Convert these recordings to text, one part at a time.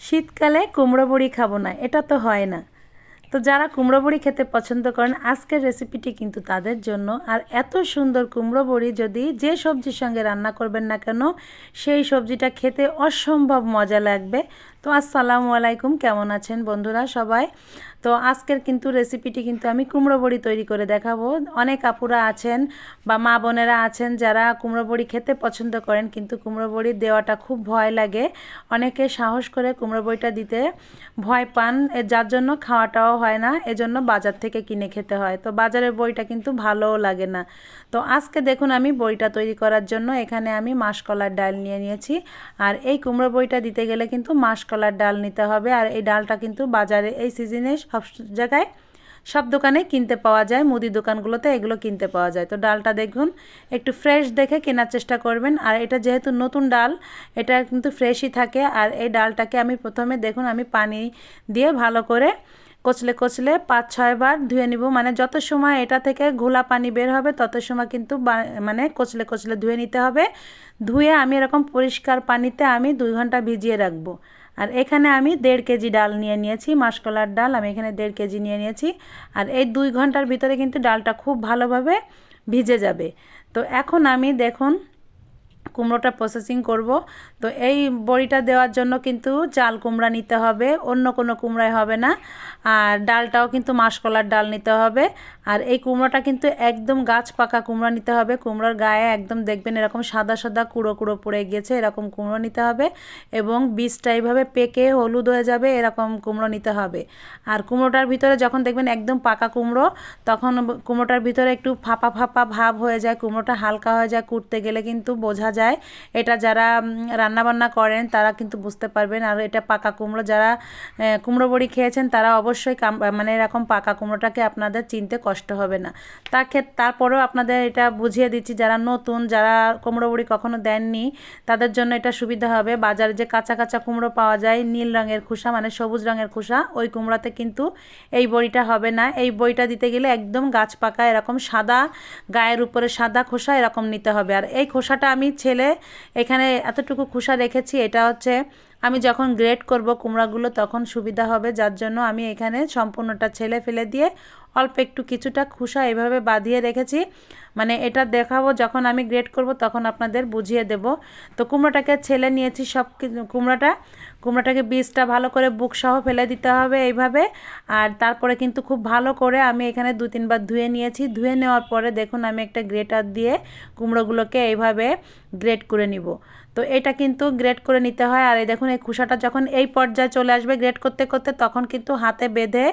শীতকালে কুমড়ো বড়ি খাব না, এটা তো হয় না। তো যারা কুমড়ো বড়ি খেতে পছন্দ করেন, আজকের রেসিপিটি কিন্তু তাদের জন্য। আর এত সুন্দর কুমড়ো বড়ি, যদি যে সবজির সঙ্গে রান্না করবেন না কেন, সেই সবজিটা খেতে অসম্ভব মজা লাগবে। তো আসসালামু আলাইকুম, কেমন আছেন বন্ধুরা সবাই? তো আজকের কিন্তু রেসিপিটি কিন্তু আমি কুমড়ো বড়ি তৈরি করে দেখাবো। অনেক আপুরা আছেন বা মা বোনেরা আছেন যারা কুমড়ো বড়ি খেতে পছন্দ করেন, কিন্তু কুমড়ো বড়ি দেওয়াটা খুব ভয় লাগে। অনেকে সাহস করে কুমড়ো বড়িটা দিতে ভয় পান যার জন্য খাওয়াটাও হয় না, এজন্য বাজার থেকে কিনে খেতে হয়। তো বাজারের বইটা কিন্তু ভালোও লাগে না। তো আজকে দেখুন আমি বইটা তৈরি করার জন্য এখানে আমি মাসকলার ডাল নিয়ে নিয়েছি। আর এই কুমড়ো বইটা দিতে গেলে কিন্তু মাসকলার ডাল নিতে হবে। আর এই ডালটা কিন্তু বাজারে এই সিজনে সব জায়গায়, সব দোকানে কিনতে পাওয়া যায়, মুদি দোকানগুলোতে এগুলো কিনতে পাওয়া যায়। তো ডালটা দেখুন, একটু ফ্রেশ দেখে কেনার চেষ্টা করবেন। আর এটা যেহেতু নতুন ডাল, এটা কিন্তু ফ্রেশই থাকে। আর এই ডালটাকে আমি প্রথমে দেখুন, আমি পানি দিয়ে ভালো করে কচলে কচলে পাঁচ ছয়বার ধুয়ে নিব। মানে যত সময় এটা থেকে ঘোলা পানি বের হবে, তত সময় কিন্তু মানে কচলে কচলে ধুয়ে নিতে হবে। ধুয়ে আমি এরকম পরিষ্কার পানিতে আমি দুই ঘণ্টা ভিজিয়ে রাখব। আর এখানে আমি দেড় কেজি ডাল নিয়ে নিয়েছি, মাসকলার ডাল, আমি এখানে দেড় কেজি নিয়ে নিয়েছি। আর এই দুই ঘণ্টার ভিতরে কিন্তু ডালটা খুব ভালোভাবে ভিজে যাবে। তো এখন আমি দেখুন কুমড়োটা প্রসেসিং করব। তো এই বড়িটা দেওয়ার জন্য কিন্তু চাল কুমড়া নিতে হবে, অন্য কোনো কুমড়ায় হবে না। আর ডালটাও কিন্তু মাসকলার ডাল নিতে হবে। আর এই কুমড়োটা কিন্তু একদম গাছ পাকা কুমড়া নিতে হবে। কুমড়োর গায়ে একদম দেখবেন এরকম সাদা সাদা কুড়ো কুড়ো পড়ে গিয়েছে, এরকম কুমড়ো নিতে হবে। এবং বীজটা এইভাবে পেকে হলুদ হয়ে যাবে, এরকম কুমড়ো নিতে হবে। আর কুমড়োটার ভিতরে যখন দেখবেন একদম পাকা কুমড়ো, তখন কুমড়োটার ভিতরে একটু ফাঁপা ফাঁপা ভাব হয়ে যায়, কুমড়োটা হালকা হয়ে যায়। কুটতে গেলে কিন্তু বোঝা যায়। এটা যারা রান্নাবান্না করেন, তারা কিন্তু বুঝতে পারবেন। আর এটা পাকা কুমড়ো, যারা কুমড়ো বড়ি খেয়েছেন, তারা অবশ্যই মানে এরকম পাকা কুমড়োটাকে আপনাদের চিনতে কষ্ট হবে না। তার ক্ষেত্রে তারপরেও আপনাদের এটা বুঝিয়ে দিচ্ছি, যারা নতুন, যারা কুমড়ো বড়ি কখনো দেননি, তাদের জন্য এটা সুবিধা হবে। বাজারে যে কাঁচা কাঁচা কুমড়ো পাওয়া যায়, নীল রঙের খোসা মানে সবুজ রঙের খোসা, ওই কুমড়োতে কিন্তু এই বড়িটা হবে না। এই বড়িটা দিতে গেলে একদম গাছ পাকা, এরকম সাদা, গায়ের উপরে সাদা খোসা এরকম নিতে হবে। আর এই খোসাটা আমি ছেলে, এখানে এতটুকু খুশা রেখেছি, এটা হচ্ছে আমি যখন গ্রেড করব কুমড়াগুলো তখন সুবিধা হবে, যার জন্য আমি এখানে সম্পূর্ণটা ছেলে ফেলে দিয়ে অল্প একটু কিছুটা খুসা এভাবে বাঁধিয়ে রেখেছি। মানে এটা দেখাবো, যখন আমি গ্রেড করব তখন আপনাদের বুঝিয়ে দেব। তো কুমড়োটাকে ছেলে নিয়েছি সব কুমড়োটা। কুমড়োটাকে বীজটা ভালো করে বুক সহ ফেলে দিতে হবে এইভাবে। আর তারপরে কিন্তু খুব ভালো করে আমি এখানে দু তিনবার ধুয়ে নিয়েছি। ধুয়ে নেওয়ার পরে দেখুন আমি একটা গ্রেটার দিয়ে কুমড়োগুলোকে এইভাবে গ্রেড করে নিব। তো এটা কিন্তু গ্রেড করে নিতে হয়। আর এই দেখুন, এই খুসাটা যখন এই পর্যায়ে চলে আসবে গ্রেড করতে করতে, তখন কিন্তু হাতে বেঁধে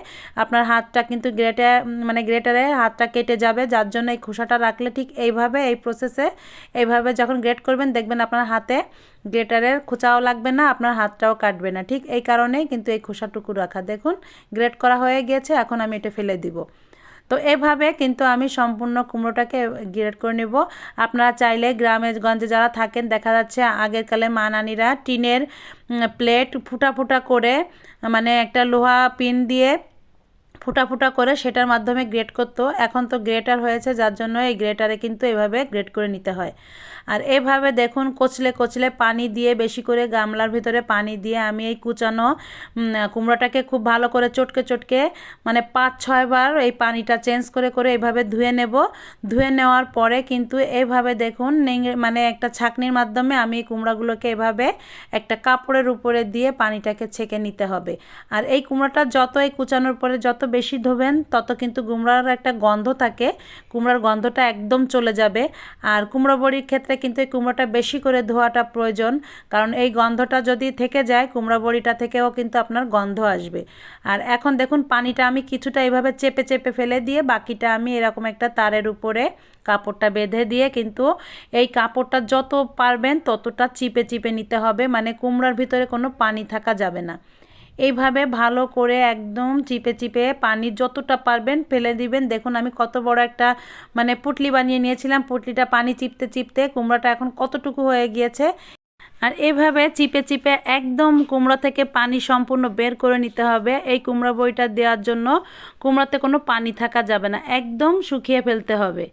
আপনার হাতটা কিন্তু গ্রেটে মানে গ্রেটারে হাতটা কেটে যাবে। যার জন্য এই খুসাটা রাখলে ঠিক এইভাবে, এই প্রসেসে এইভাবে যখন গ্রেড করবেন, দেখবেন আপনার হাতে গ্রেটারের খোঁচাও লাগবে না, আপনার হাতটাও কাটবে না। ঠিক এই কারণেই কিন্তু এই খোসাটুকু রাখা। দেখুন গ্রেড করা হয়ে গিয়েছে, এখন আমি এটা ফেলে দিব। তো এভাবে কিন্তু আমি সম্পূর্ণ কুমড়োটাকে গ্রেড করে নেব। আপনারা চাইলে গ্রামে গঞ্জে যারা থাকেন, দেখা যাচ্ছে আগের কালে মা নানিরা টিনের প্লেট ফুটা ফুটা করে মানে একটা লোহা পিন দিয়ে ফুটা ফুটা করে সেটার মাধ্যমে গ্রেড করতো। এখন তো গ্রেটার হয়েছে, যার জন্য এই গ্রেটারে কিন্তু এভাবে গ্রেড করে নিতে হয়। আর এভাবে দেখুন কচলে কচলে পানি দিয়ে, বেশি করে গামলার ভিতরে পানি দিয়ে আমি এই কুচানো কুমড়োটাকে খুব ভালো করে চটকে চটকে মানে পাঁচ ছয়বার এই পানিটা চেঞ্জ করে করে এইভাবে ধুয়ে নেব। ধুয়ে নেওয়ার পরে কিন্তু এইভাবে দেখুন মানে একটা ছাকনির মাধ্যমে আমি এই কুমড়াগুলোকে এভাবে একটা কাপড়ের উপরে দিয়ে পানিটাকে ছেঁকে নিতে হবে। আর এই কুমড়োটা যত এই কুচানোর পরে যত বেশি ধোবেন, তত কিন্তু কুমড়ার একটা গন্ধ থাকে। কুমড়ার গন্ধটা একদম চলে যাবে। আর কুমড়ো বড়ির ক্ষেত্রে কিন্তু এই কুমড়োটা বেশি করে ধোয়াটা প্রয়োজন। কারণ এই গন্ধটা যদি থেকে যায়, কুমড়া বড়িটা থেকেও কিন্তু আপনার গন্ধ আসবে। আর এখন দেখুন, পানিটা আমি কিছুটা এইভাবে চেপে চেপে ফেলে দিয়ে বাকিটা আমি এরকম একটা তারের উপরে কাপড়টা বেঁধে দিয়ে কিন্তু এই কাপড়টা যত পারবেন ততটা চিপে চিপে নিতে হবে। মানে কুমড়ার ভিতরে কোনো পানি থাকা যাবে না। এইভাবে ভালো করে একদম চিপে চিপে পানি যতটা পারবেন ফেলে দিবেন। দেখুন, আমি কত বড় একটা মানে পুটলি বানিয়ে নিয়েছিলাম। পুটলিটা পানি চিপতে চিপতে কুমড়োটা এখন কতটুকু হয়ে গিয়েছে। আর এভাবে চিপে চিপে একদম কুমড়ো থেকে পানি সম্পূর্ণ বের করে নিতে হবে। এই কুমড়ো বইটা দেওয়ার জন্য কুমড়োতে কোনো পানি থাকা যাবে না। একদম শুকিয়ে ফেলতে হবে।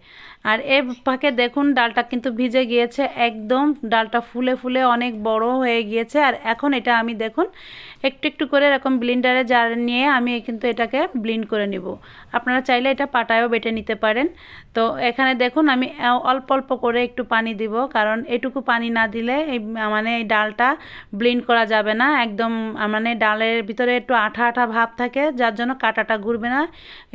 আর এ ফাঁকে দেখুন ডালটা কিন্তু ভিজে গিয়েছে, একদম ডালটা ফুলে ফুলে অনেক বড় হয়ে গিয়েছে। আর এখন এটা আমি দেখুন, একটু একটু করে এরকম ব্লিন্ডারে জার নিয়ে আমি কিন্তু এটাকে ব্লিন্ড করে নিব। আপনারা চাইলে এটা পাটায়ও বেটে নিতে পারেন। তো এখানে দেখুন আমি অল্প অল্প করে একটু পানি দিব, কারণ এটুকু পানি না দিলে এই মানে এই ডালটা ব্লিন্ড করা যাবে না। একদম মানে ডালের ভিতরে একটু আঠা আঠা ভাব থাকে, যার জন্য কাটাটা ঘুরবে না।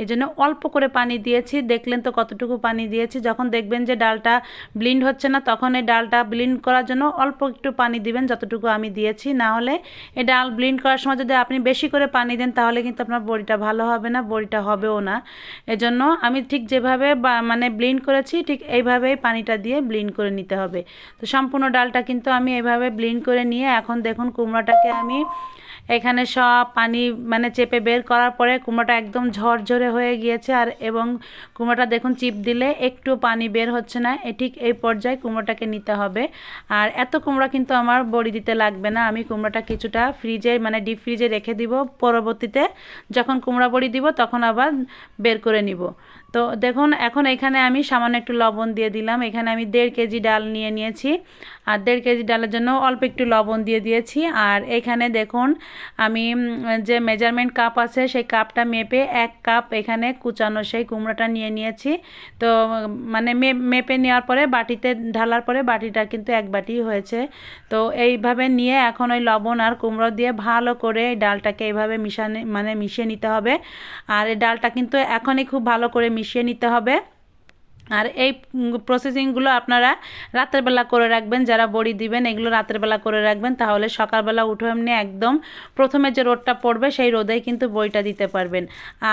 এই জন্য অল্প করে পানি দিয়েছি, দেখলেন তো কতটুকু পানি দিয়েছি। যখন দেখবেন যে ডালটা ব্লিন্ড হচ্ছে না, তখন এই ডালটা ব্লিন্ড করার জন্য অল্প একটু পানি দিবেন, যতটুকু আমি দিয়েছি। না হলে এই ডাল ব্লিন্ড করার সময় যদি আপনি বেশি করে পানি দেন, তাহলে কিন্তু আপনার বড়িটা ভালো হবে না, বড়িটা হবেও না। এজন্য আমি ঠিক যেভাবে মানে ব্লিন্ড করেছি, ঠিক এইভাবেই পানিটা দিয়ে ব্লিন্ড করে নিতে হবে। তো সম্পূর্ণ ডালটা কিন্তু আমি এইভাবে ব্লিন্ড করে নিয়ে এখন দেখুন কুমড়োটাকে আমি এখানে সব পানি মানে চেপে বের করার পরে কুমড়োটা একদম ঝরঝরে হয়ে গিয়েছে। আর এবং কুমড়োটা দেখুন চিপ দিলে একটু পানি বের হচ্ছে না ঠিক এই পর্যায়ে কুমড়োটাকে নিতে হবে। আর এত কুমড়া কিন্তু আমার বড়ি দিতে লাগবে না, আমি কুমড়োটা কিছুটা ফ্রিজে মানে ডিপ ফ্রিজে রেখে দিব। পরবর্তীতে যখন কুমড়া বড়ি দিব, তখন আবার বের করে নিব। তো দেখুন, এখন এখানে আমি সামান্য একটু লবণ দিয়ে দিলাম। এখানে আমি দেড় কেজি ডাল নিয়ে নিয়েছি। আর দেড় কেজি ডালের জন্য অল্প একটু লবণ দিয়ে দিয়েছি। আর এখানে দেখুন, আমি যে মেজারমেন্ট কাপ আছে, সেই কাপটা মেপে এক কাপ এখানে কুচানো সেই কুমড়োটা নিয়ে নিয়েছি। তো মানে মেপে নেওয়ার পরে বাটিতে ঢালার পরে বাটিটা কিন্তু এক বাটি হয়েছে। তো এইভাবে নিয়ে এখন ওই লবণ আর কুমড়ো দিয়ে ভালো করে ডালটাকে এইভাবে মিশানে মানে মিশিয়ে নিতে হবে। আর এই ডালটা কিন্তু এখনই খুব ভালো করে মিশিয়ে নিতে হবে। আর এই প্রসেসিংগুলো আপনারা রাতের বেলা করে রাখবেন, যারা বড়ি দিবেন, এগুলো রাতের বেলা করে রাখবেন, তাহলে সকালবেলা উঠে এমনি একদম প্রথমে যে রোদটা পড়বে, সেই রোদেই কিন্তু বইটা দিতে পারবেন।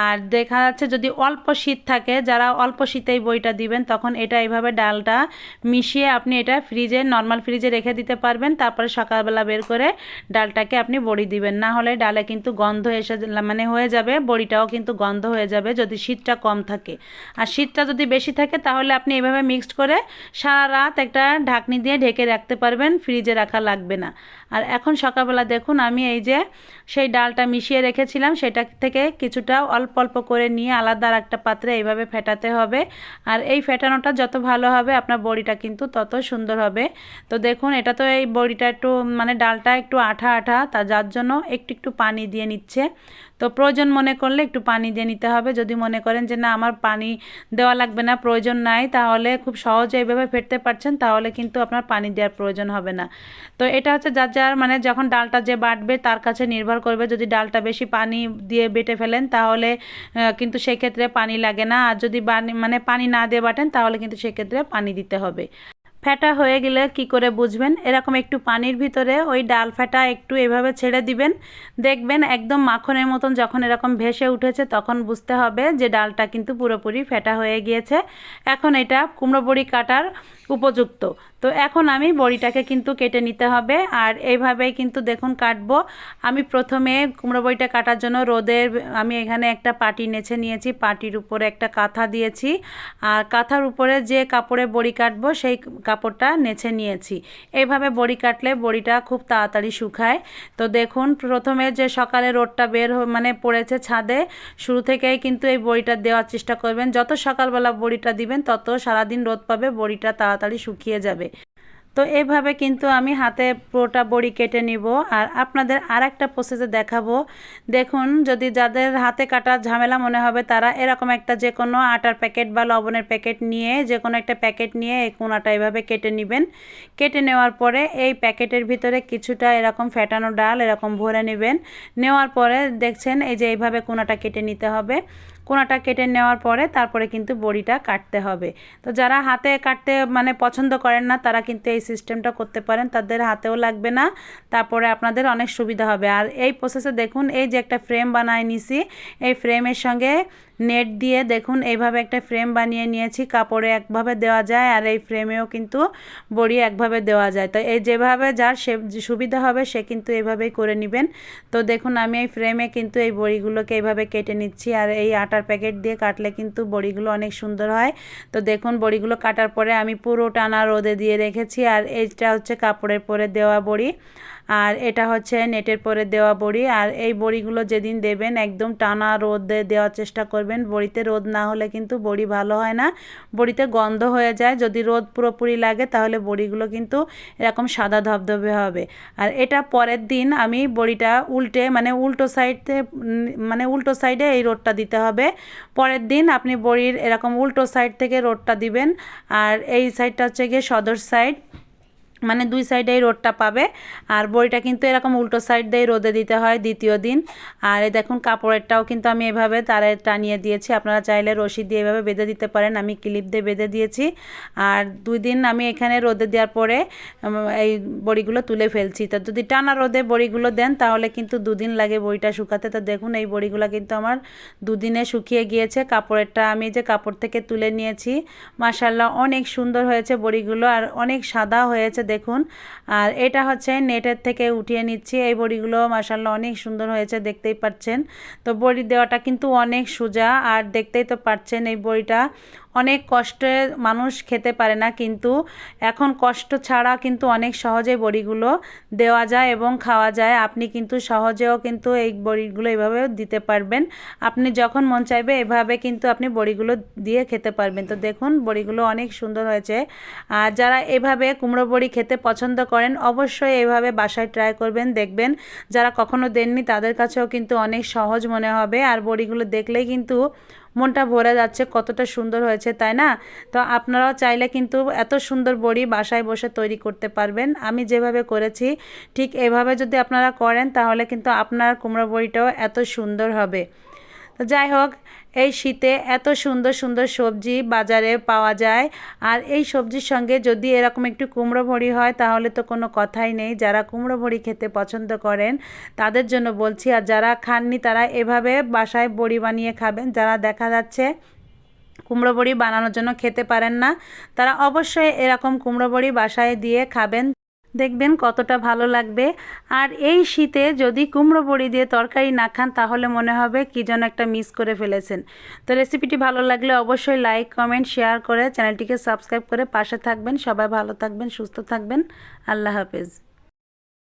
আর দেখা যাচ্ছে যদি অল্প শীত থাকে, যারা অল্প শীতেই বইটা দিবেন, তখন এটা এইভাবে ডালটা মিশিয়ে আপনি এটা ফ্রিজে নর্মাল ফ্রিজে রেখে দিতে পারবেন, তারপরে সকালবেলা বের করে ডালটাকে আপনি বড়ি দিবেন। না হলে ডালে কিন্তু গন্ধ এসে মানে হয়ে যাবে, বড়িটাও কিন্তু গন্ধ হয়ে যাবে যদি শীতটা কম থাকে। আর শীতটা যদি বেশি থাকে তাহলে আপনি এভাবে মিক্সড করে সারা রাত একটা ঢাকনি দিয়ে ঢেকে রাখতে পারবেন ফ্রিজে রাখা লাগবে না। আর এখন সকালবেলা দেখুন আমি এই যে সেই ডালটা মিশিয়ে রেখেছিলাম, সেটা থেকে কিছুটা অল্প অল্প করে নিয়ে আলাদা আর একটা পাত্রে এইভাবে ফেটাতে হবে। আর এই ফেটানোটা যত ভালো হবে আপনার বড়িটা কিন্তু তত সুন্দর হবে। তো দেখুন, এটা তো এই বড়িটা একটু মানে ডালটা একটু আঠা আঠা, তা যার জন্য একটু একটু পানি দিয়ে নিচ্ছে। তো প্রয়োজন মনে করলে একটু পানি দিয়ে নিতে হবে। যদি মনে করেন যে না, আমার পানি দেওয়া লাগবে না, প্রয়োজন নাই, তাহলে খুব সহজে এইভাবে ফেটতে পারছেন, তাহলে কিন্তু আপনার পানি দেওয়ার প্রয়োজন হবে না। তো এটা হচ্ছে যার যার মানে যখন ডালটা যে বাটবে তার কাছে নির্ভর করবে যদি ডালটা বেশি পানি দিয়ে বেটে ফেলেন তাহলে কিন্তু সেক্ষেত্রে পানি লাগে না। আর যদি মানে পানি না দিয়ে বাটেন তাহলে কিন্তু সেক্ষেত্রে পানি দিতে হবে। ফ্যাটা হয়ে গেলে কি করে বুঝবেন? এরকম একটু পানির ভিতরে ওই ডাল ফ্যাটা একটু এভাবে ছেড়ে দিবেন। দেখবেন একদম মাখনের মতন যখন এরকম ভেসে উঠেছে তখন বুঝতে হবে যে ডালটা কিন্তু পুরোপুরি ফেটা হয়ে গিয়েছে। এখন এটা কুমড়ো বড়ি কাটার উপযুক্ত। তো এখন আমি বড়িটাকে কিন্তু কেটে নিতে হবে আর এইভাবেই কিন্তু দেখুন কাটবো। আমি প্রথমে কুমড়ো বড়িটা কাটার জন্য রোদের আমি এখানে একটা পাটি নেছে নিয়েছি, পাটির উপরে একটা কাঁথা দিয়েছি। আর কাঁথার উপরে যে কাপড়ে বড়ি কাটবো সেই কাপড়টা নেছে নিয়েছি। এইভাবে বড়ি কাটলে বড়িটা খুব তাড়াতাড়ি শুকায়। তো দেখুন, প্রথমে যে সকালে রোদটা বের মানে পড়েছে ছাদে, শুরু থেকেই কিন্তু এই বড়িটা দেওয়ার চেষ্টা করবেন। যত সকালবেলা বড়িটা দিবেন, তত সারাদিন রোদ পাবে, বড়িটা তাড়াতাড়ি শুকিয়ে যাবে। তো এইভাবে কিন্তু আমি হাতে পুরোটা বড়ি কেটে নিব আর আপনাদের আর একটা প্রসেসে দেখাবো। দেখুন, যদি যাদের হাতে কাটার ঝামেলা মনে হবে, তারা এরকম একটা যে কোনো আটার প্যাকেট বা লবণের প্যাকেট নিয়ে যে কোনো একটা প্যাকেট নিয়ে এই কোনাটা এভাবে কেটে নেবেন। কেটে নেওয়ার পরে এই প্যাকেটের ভিতরে কিছুটা এরকম ফ্যাটানো ডাল এরকম ভরে নেবেন। নেওয়ার পরে দেখছেন, এই যে এইভাবে কোনাটা কেটে নিতে হবে। কোনাটা কেটে নেওয়ার পরে তারপরে কিন্তু বড়িটা কাটতে হবে। তো যারা হাতে কাটতে মানে পছন্দ করেন না, তারা কিন্তু এই সিস্টেমটা করতে পারেন। তাদের হাতেও লাগবে না, তারপরে আপনাদের অনেক সুবিধা হবে। আর এই প্রসেসে দেখুন, এই যে একটা ফ্রেম বানায় নিছি, এই ফ্রেমের সঙ্গে নেট দিয়ে দেখুন এইভাবে একটা ফ্রেম বানিয়ে নিয়েছি, কাপড়ে একভাবে দেওয়া যায় আর এই ফ্রেমেও কিন্তু বড়ি একভাবে দেওয়া যায়। তো এই যেভাবে যার সে সুবিধা হবে, সে কিন্তু এইভাবেই করে নেবেন। তো দেখুন, আমি এই ফ্রেমে কিন্তু এই বড়িগুলোকে এইভাবে কেটে নিচ্ছি আর এই আটার প্যাকেট দিয়ে কাটলে কিন্তু বড়িগুলো অনেক সুন্দর হয়। তো দেখুন, বড়িগুলো কাটার পরে আমি পুরো টানা রোদে দিয়ে রেখেছি আর এইটা হচ্ছে কাপড়ের পরে দেওয়া বড়ি। আর এটা হচ্ছে নেটের পরে দেওয়া বড়ি। আর এই বড়িগুলো যেদিন দেবেন, একদম টানা রোদে দেওয়ার চেষ্টা করবেন। বড়িতে রোদ না হলে কিন্তু বড়ি ভালো হয় না। বড়িতে গন্ধ হয়ে যায়। যদি রোদ পুরোপুরি লাগে, তাহলে বড়িগুলো কিন্তু এরকম সাদা ধবধবে হবে। আর এটা পরের দিন আমি বড়িটা উল্টে মানে উল্টো সাইডে মানে উল্টো সাইডে এই রোদটা দিতে হবে। পরের দিন আপনি বড়ির এরকম উল্টো সাইড থেকে রোদটা দিবেন। আর এই সাইডটা হচ্ছে গিয়ে সদর সাইড। মানে দুই সাইডে এই রোদটা পাবে। আর বড়িটা কিন্তু এরকম উল্টো সাইড দিয়ে রোদে দিতে হয় দ্বিতীয় দিন। আর দেখুন, কাপড়েরটাও কিন্তু আমি এভাবে তারে টানিয়ে দিয়েছি। আপনারা চাইলে রশি দিয়ে এভাবে বেঁধে দিতে পারেন। আমি ক্লিপ দিয়ে বেঁধে দিয়েছি। আর দুই দিন আমি এখানে রোদে দেওয়ার পরে এই বড়িগুলো তুলে ফেলছি। তো যদি টানা রোদে বড়িগুলো দেন, তাহলে কিন্তু দুদিন লাগে বড়িটা শুকাতে। তো দেখুন, এই বড়িগুলো কিন্তু আমার দুদিনে শুকিয়ে গিয়েছে। কাপড়েরটা আমি যে কাপড় থেকে তুলে নিয়েছি মাসাল্লাহ অনেক সুন্দর হয়েছে বড়িগুলো। আর অনেক সাদা হয়েছে দেখুন। আর এটা হচ্ছে নেটের থেকে উঠিয়ে নিচ্ছি। এই বড়িগুলো মাসাল্লাহ অনেক সুন্দর হয়েছে, দেখতেই পাচ্ছেন। তো বড়ি দেওয়াটা কিন্তু অনেক সোজা, আর দেখতেই তো পাচ্ছেন এই বড়িটা। অনেক কষ্টে মানুষ খেতে পারে না, কিন্তু এখন কষ্ট ছাড়া কিন্তু অনেক সহজেই বড়িগুলো দেওয়া যায় এবং খাওয়া যায়। আপনি কিন্তু সহজেও কিন্তু এই বড়িগুলো এভাবে দিতে পারবেন। আপনি যখন মন চাইবে এভাবে কিন্তু আপনি বড়িগুলো দিয়ে খেতে পারবেন। তো দেখুন, বড়িগুলো অনেক সুন্দর হয়েছে। আর যারা এভাবে কুমড়ো বড়ি খেতে পছন্দ করেন, অবশ্যই এভাবে বাসায় ট্রাই করবেন, দেখবেন। যারা কখনো দেননি, তাদের কাছেও কিন্তু অনেক সহজ মনে হবে। আর বড়িগুলো দেখলেই কিন্তু মনটা ভরে যাচ্ছে, কতটা সুন্দর হয়েছে, তাই না? তো আপনারাও চাইলে কিন্তু এত সুন্দর বড়ি বাসায় বসে তৈরি করতে পারবেন। আমি যেভাবে করেছি, ঠিক এভাবে যদি আপনারা করেন, তাহলে কিন্তু আপনার কুমড়ো বড়িটাও এত সুন্দর হবে। তো যাই হোক এই শীতে এত সুন্দর সুন্দর সবজি বাজারে পাওয়া যায়। আর এই সবজির সঙ্গে যদি এরকম একটু কুমড়ো বড়ি হয়, তাহলে তো কোনো কথাই নেই। যারা কুমড়ো বড়ি খেতে পছন্দ করেন, তাদের জন্য বলছি, আর যারা খাননি, তারা এভাবে বাসায় বড়ি বানিয়ে খাবেন। যারা দেখা যাচ্ছে কুমড়ো বড়ি বানানোর জন্য খেতে পারেন না, তারা অবশ্যই এরকম কুমড়ো বড়ি বাসায় দিয়ে খাবেন। দেখবেন কতটা ভালো লাগবে। আর এই শীতে যদি কুমড়ো বড়ি দিয়ে তরকারি না খান, তাহলে মনে হবে কী যেন একটা মিস করে ফেলেছেন। তো রেসিপিটি ভালো লাগলে অবশ্যই লাইক, কমেন্ট, শেয়ার করে চ্যানেলটিকে সাবস্ক্রাইব করে পাশে থাকবেন। সবাই ভালো থাকবেন, সুস্থ থাকবেন। আল্লাহ হাফেজ।